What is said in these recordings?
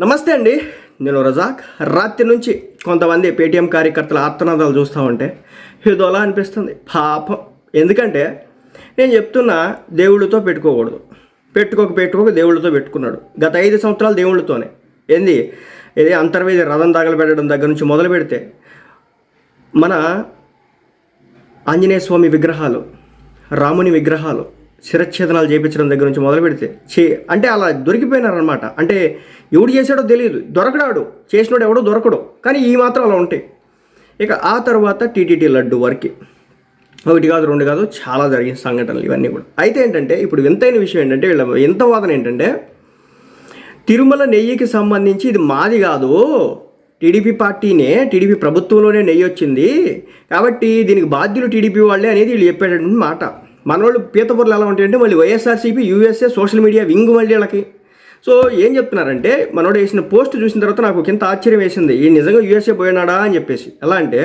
నమస్తే అండి. నేను రజాక్. రాత్రి నుంచి కొంతమంది పేటీఎం కార్యకర్తల ఆర్తనాదాలు చూస్తూ ఉంటే ఇదోలా అనిపిస్తుంది. పాపం. ఎందుకంటే నేను చెప్తున్నా దేవుళ్ళతో పెట్టుకోకూడదు. పెట్టుకోక పెట్టుకోక దేవుళ్ళతో పెట్టుకున్నాడు. గత ఐదు సంవత్సరాలు దేవుళ్ళతోనే. ఏంది? ఇది అంతర్వేది రథం తగలబెట్టడం దగ్గర నుంచి మొదలు పెడితే మన ఆంజనేయ స్వామి విగ్రహాలు రాముని విగ్రహాలు శిరచ్ఛేదనాలు చేయించడం దగ్గర నుంచి మొదలు పెడితే చే అంటే అలా దొరికిపోయినారనమాట అంటే ఎవడు చేశాడో తెలియదు దొరకడాడు. చేసినోడు ఎవడో దొరకడు. కానీ ఈ మాత్రం అలా ఉంటాయి ఇక ఆ తర్వాత టీటీడీ లడ్డు వరకు. ఒకటి కాదు రెండు కాదు చాలా జరిగిన సంఘటనలు ఇవన్నీ కూడా. అయితే ఏంటంటే ఇప్పుడు వింతైన విషయం ఏంటంటే వీళ్ళ ఎంత వాదన ఏంటంటే తిరుమల నెయ్యికి సంబంధించి ఇది మాది కాదు. టీడీపీ పార్టీనే టీడీపీ ప్రభుత్వంలోనే నెయ్యి వచ్చింది. కాబట్టి దీనికి బాధ్యులు టీడీపీ వాళ్ళే అనేది వీళ్ళు చెప్పేటటువంటి మాట. మనోళ్ళు పీతపూర్లు ఎలా ఉంటాయంటే మళ్ళీ YSRCP USA social media wing మళ్ళీ వాళ్ళకి సో ఏం చెప్తున్నారంటే మనోడు వేసిన పోస్ట్ చూసిన తర్వాత నాకు కింద ఆశ్చర్యం వేసింది. ఈ నిజంగా యూఎస్ఏ పోయినాడా అని చెప్పేసి. ఎలా అంటే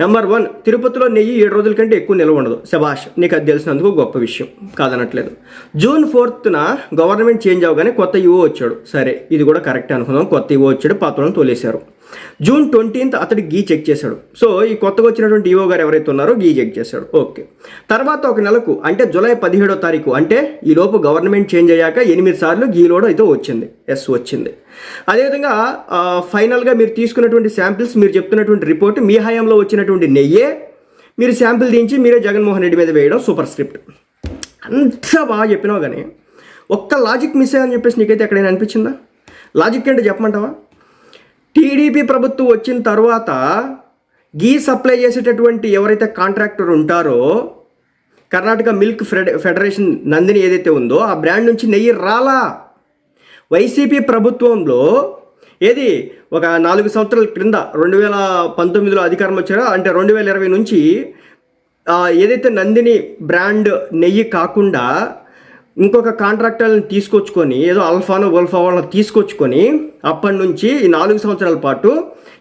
నెంబర్ వన్ తిరుపతిలో నెయ్యి ఏడు రోజుల కంటే ఎక్కువ నిల్వ ఉండదు. శభాష్ నీకు అది తెలిసినందుకు గొప్ప విషయం. కాదనట్లేదు. జూన్ ఫోర్త్న గవర్నమెంట్ చేంజ్ అవగానే కొత్త ఈవో వచ్చాడు. సరే ఇది కూడా కరెక్ట్ అనుకుందాం. కొత్త ఈవో వచ్చాడు పాత్రలను తోలేశారు. జూన్ ట్వంటీన్త్ అతడు గీ చెక్ చేశాడు. సో ఈ కొత్తగా వచ్చినటువంటి ఈవో గారు ఎవరైతే ఉన్నారో గీ చెక్ చేశాడు. ఓకే. తర్వాత ఒక నెలకు అంటే జూలై పదిహేడో తారీఖు అంటే ఈ లోపు గవర్నమెంట్ చేంజ్ అయ్యాక ఎనిమిది సార్లు గీలోడ్ అయితే వచ్చింది. ఎస్ వచ్చింది. అదేవిధంగా ఫైనల్గా మీరు తీసుకున్నటువంటి శాంపిల్స్ మీరు చెప్తున్నటువంటి రిపోర్ట్ మీ హయాంలో వచ్చినటువంటి నెయ్యే మీరు శాంపిల్ దించి మీరే జగన్మోహన్ రెడ్డి మీద వేయడం సూపర్ స్క్రిప్ట్. అంత బాగా చెప్పినావు కానీ ఒక్క లాజిక్ మిస్ అయ్యని చెప్పేసి నీకైతే ఎక్కడైనా అనిపించిందా? లాజిక్ అంటే చెప్పమంటావా? టీడీపీ ప్రభుత్వం వచ్చిన తర్వాత గీ సప్లై చేసేటటువంటి ఎవరైతే కాంట్రాక్టర్ ఉంటారో Karnataka milk fed federation Nandini ఏదైతే ఉందో ఆ బ్రాండ్ నుంచి నెయ్యి రాలా. వైసీపీ ప్రభుత్వంలో ఏది ఒక నాలుగు సంవత్సరాల క్రింద రెండు వేల పంతొమ్మిదిలో అధికారం వచ్చారో అంటే రెండు వేల ఇరవై నుంచి ఏదైతే నందిని బ్రాండ్ నెయ్యి కాకుండా ఇంకొక కాంట్రాక్టర్ని తీసుకొచ్చుకొని ఏదో అల్ఫాను వల్ఫా వాళ్ళని తీసుకొచ్చుకొని అప్పటి నుంచి ఈ నాలుగు సంవత్సరాల పాటు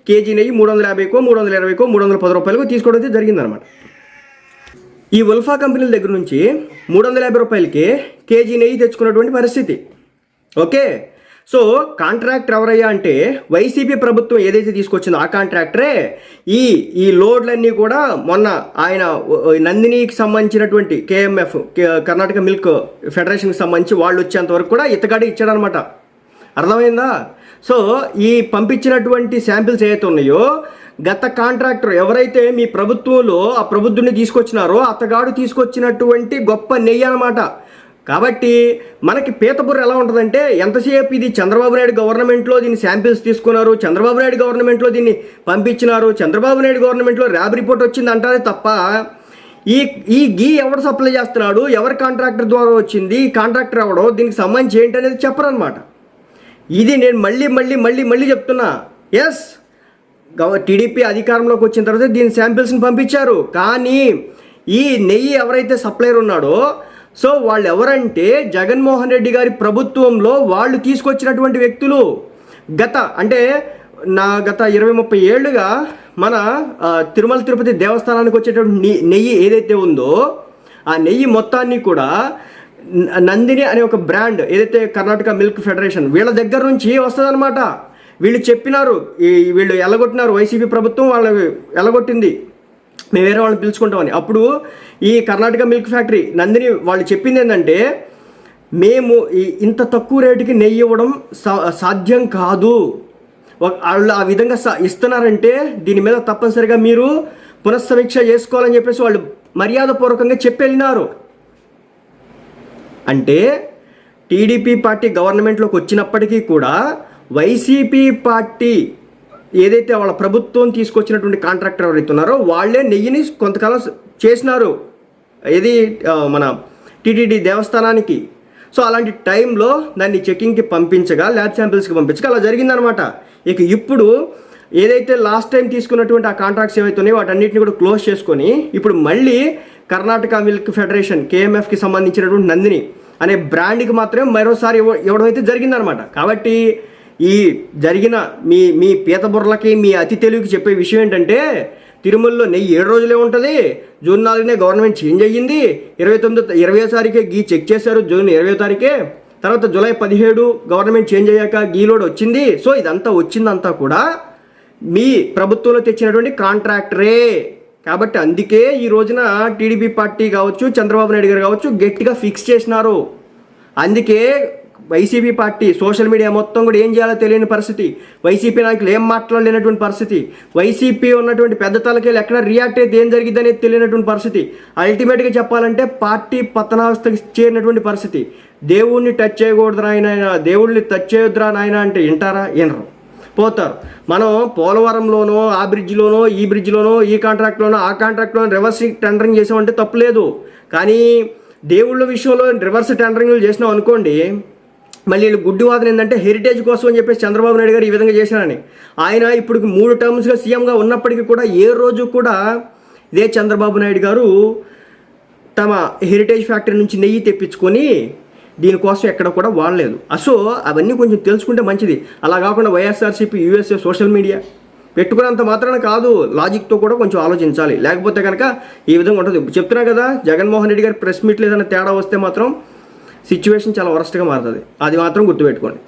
కేజీ నెయ్యి మూడు వందల యాభైకో మూడు వందల ఇరవైకో మూడు వందల పది రూపాయలకు తీసుకోవడం అయితే జరిగిందనమాట ఈ ఉల్ఫా కంపెనీల దగ్గర నుంచి మూడు వందల యాభై రూపాయలకి కేజీ నెయ్యి తెచ్చుకున్నటువంటి పరిస్థితి. ఓకే? సో కాంట్రాక్టర్ ఎవరయ్యా అంటే వైసీపీ ప్రభుత్వం ఏదైతే తీసుకొచ్చిందో ఆ కాంట్రాక్టరే. ఈ ఈ లోడ్లన్నీ కూడా మొన్న ఆయన నందినికి సంబంధించినటువంటి కేఎంఎఫ్ కర్ణాటక మిల్క్ ఫెడరేషన్కి సంబంధించి వాళ్ళు వచ్చేంత వరకు కూడా ఇతగాడి ఇచ్చాడనమాట. అర్థమైందా? సో ఈ పంపించినటువంటి శాంపిల్స్ ఏవైతే ఉన్నాయో గత కాంట్రాక్టర్ ఎవరైతే మీ ప్రభుత్వంలో ఆ ప్రభుత్వుని తీసుకొచ్చినారో అతగాడు తీసుకొచ్చినటువంటి గొప్ప నెయ్యి అనమాట కాబట్టి మనకి పీతబుర్ర ఎలా ఉంటుందంటే ఎంతసేపు ఇది చంద్రబాబు నాయుడు గవర్నమెంట్లో దీన్ని శాంపిల్స్ తీసుకున్నారు చంద్రబాబు నాయుడు గవర్నమెంట్లో దీన్ని పంపించినారు చంద్రబాబు నాయుడు గవర్నమెంట్లో ర్యాబ్ రిపోర్ట్ వచ్చింది అంటారే తప్ప ఈ ఈ గీ ఎవరు సప్లై చేస్తున్నాడు ఎవరి కాంట్రాక్టర్ ద్వారా వచ్చింది ఈ కాంట్రాక్టర్ ఎవడో దీనికి సంబంధించి ఏంటి అనేది చెప్పరనమాట ఇది నేను మళ్ళీ మళ్ళీ మళ్ళీ మళ్ళీ చెప్తున్నా. ఎస్ గవ టీడీపీ అధికారంలోకి వచ్చిన తర్వాత దీని శాంపిల్స్ని పంపించారు. కానీ ఈ నెయ్యి ఎవరైతే సప్లైర్ ఉన్నాడో సో వాళ్ళు ఎవరంటే జగన్మోహన్ రెడ్డి గారి ప్రభుత్వంలో వాళ్ళు తీసుకొచ్చినటువంటి వ్యక్తులు. గత అంటే నా గత ఇరవై ముప్పై ఏళ్ళుగా మన తిరుమల తిరుపతి దేవస్థానానికి వచ్చేటువంటి నెయ్యి- ఏదైతే ఉందో ఆ నెయ్యి మొత్తాన్ని కూడా నందిని అనే ఒక బ్రాండ్ ఏదైతే కర్ణాటక మిల్క్ ఫెడరేషన్ వీళ్ళ దగ్గర నుంచి వస్తుందన్నమాట. వీళ్ళు చెప్పినారు ఈ వీళ్ళు ఎలగొట్టినారు వైసీపీ ప్రభుత్వం వాళ్ళ ఎలగొట్టింది. మేము వేరే వాళ్ళని పిలుచుకుంటామని. అప్పుడు ఈ కర్ణాటక మిల్క్ ఫ్యాక్టరీ నందిని వాళ్ళు చెప్పింది ఏంటంటే మేము ఇంత తక్కువ రేటుకి నెయ్యి ఇవ్వడం సా- సాధ్యం కాదు. వాళ్ళు ఆ విధంగా ఇస్తున్నారంటే దీని మీద తప్పనిసరిగా మీరు పునఃసమీక్ష చేసుకోవాలని చెప్పేసి వాళ్ళు మర్యాదపూర్వకంగా చెప్పి అంటే టీడీపీ పార్టీ గవర్నమెంట్లోకి వచ్చినప్పటికీ కూడా వైసీపీ పార్టీ ఏదైతే వాళ్ళ ప్రభుత్వం తీసుకొచ్చినటువంటి కాంట్రాక్టర్ ఎవరైతే ఉన్నారో వాళ్ళే నెయ్యిని కొంతకాలం చేసినారు. ఏది మన టీటీడీ దేవస్థానానికి. సో అలాంటి టైంలో దాన్ని చెకింగ్కి పంపించగా ల్యాబ్ శాంపిల్స్కి పంపించగా అలా జరిగిందనమాట ఇక ఇప్పుడు ఏదైతే లాస్ట్ టైం తీసుకున్నటువంటి ఆ కాంట్రాక్ట్స్ ఏవైతే ఉన్నాయో వాటన్నిటిని కూడా క్లోజ్ చేసుకొని ఇప్పుడు మళ్ళీ కర్ణాటక మిల్క్ ఫెడరేషన్ కేఎంఎఫ్కి సంబంధించినటువంటి నందిని అనే బ్రాండ్కి మాత్రమే మరోసారి ఇవ్వ- ఇవ్వడం అయితే జరిగిందనమాట కాబట్టి ఈ జరిగిన మీ మీ పీతబుర్రలకి మీ అతి తెలివికి చెప్పే విషయం ఏంటంటే తిరుమలలో నెయ్యి ఏడు రోజులే ఉంటుంది. జూన్ నాలుగునే గవర్నమెంట్ చేంజ్ అయ్యింది. ఇరవై తొమ్మిది ఇరవై తారీఖే గీ చెక్ చేశారు జూన్ ఇరవై తారీఖే. తర్వాత జూలై పదిహేడు గవర్నమెంట్ చేంజ్ అయ్యాక గీలోడ్ వచ్చింది. సో ఇదంతా వచ్చిందంతా కూడా మీ ప్రభుత్వంలో తెచ్చినటువంటి కాంట్రాక్టరే. కాబట్టి అందుకే ఈ రోజున టీడీపీ పార్టీ కావచ్చు చంద్రబాబు నాయుడు గారు కావచ్చు గట్టిగా ఫిక్స్ చేసినారు. అందుకే వైసీపీ పార్టీ సోషల్ మీడియా మొత్తం కూడా ఏం చేయాలో తెలియని పరిస్థితి. వైసీపీ నాయకులు ఏం మాట్లాడలేనటువంటి పరిస్థితి. వైసీపీ ఉన్నటువంటి పెద్ద తలకేళ్ళు ఎక్కడ రియాక్ట్ అయితే ఏం జరిగింది అనేది తెలియనటువంటి పరిస్థితి. అల్టిమేట్గా చెప్పాలంటే పార్టీ పతనావస్థకి చేరినటువంటి పరిస్థితి. దేవుణ్ణి టచ్ చేయకూడదు నాయన దేవుడిని టచ్ చేయొద్దురా నాయన అంటే వింటారా? వినరు. పోతారు. మనం పోలవరంలోనో ఆ బ్రిడ్జ్లోనో ఈ బ్రిడ్జ్లోనో ఈ కాంట్రాక్ట్లోనో ఆ కాంట్రాక్ట్లోనో రివర్స్ టెండరింగ్ చేసామంటే తప్పులేదు కానీ దేవుళ్ళ విషయంలో రివర్స్ టెండరింగ్లు చేసినాం అనుకోండి మళ్ళీ వీళ్ళు గుడ్డి వాదన ఏంటంటే హెరిటేజ్ కోసం అని చెప్పేసి చంద్రబాబు నాయుడు గారు ఈ విధంగా చేశారని. ఆయన ఇప్పుడు మూడు టర్మ్స్గా సీఎంగా ఉన్నప్పటికీ కూడా ఏ రోజు కూడా ఇదే చంద్రబాబు నాయుడు గారు తమ హెరిటేజ్ ఫ్యాక్టరీ నుంచి నెయ్యి తెప్పించుకొని దీనికోసం ఎక్కడ కూడా వాడలేదు. అసో అవన్నీ కొంచెం తెలుసుకుంటే మంచిది. అలా కాకుండా వైఎస్ఆర్సీపీ యూఎస్ఏ సోషల్ మీడియా పెట్టుకున్నంత మాత్రాన కాదు లాజిక్తో కూడా కొంచెం ఆలోచించాలి. లేకపోతే కనుక ఈ విధంగా ఉంటుంది. చెప్తున్నా కదా జగన్మోహన్ రెడ్డి గారి ప్రెస్ మీట్లు ఏదైనా తేడా వస్తే మాత్రం సిచ్యువేషన్ చాలా వరస్ట్గా మారుతుంది. అది మాత్రం గుర్తుపెట్టుకోండి.